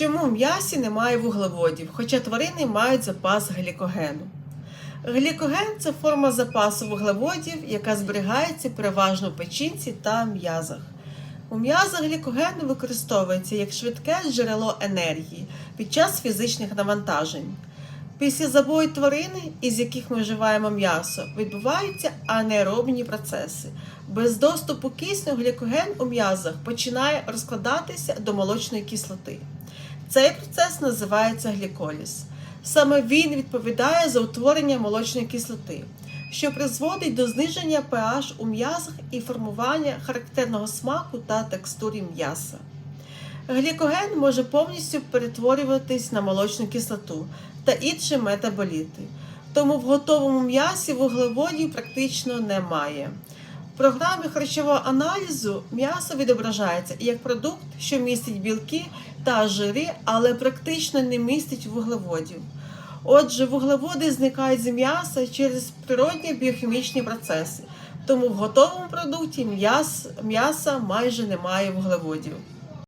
Чому в м'ясі немає вуглеводів, хоча тварини мають запас глікогену? Глікоген це форма запасу вуглеводів, яка зберігається переважно в печінці та м'язах. У м'язах глікоген використовується як швидке джерело енергії під час фізичних навантажень. Після забою тварини, із яких ми вживаємо м'ясо, відбуваються анаеробні процеси. Без доступу кисню глікоген у м'язах починає розкладатися до молочної кислоти. Цей процес називається гліколіз. Саме він відповідає за утворення молочної кислоти, що призводить до зниження pH у м'язах і формування характерного смаку та текстури м'яса. Глікоген може повністю перетворюватись на молочну кислоту та інші метаболіти, тому в готовому м'ясі вуглеводів практично немає. В програмі харчового аналізу м'ясо відображається як продукт, що містить білки та жири, але практично не містить вуглеводів. Отже, вуглеводи зникають з м'яса через природні біохімічні процеси, тому в готовому продукті м'яс- м'яса майже немає вуглеводів.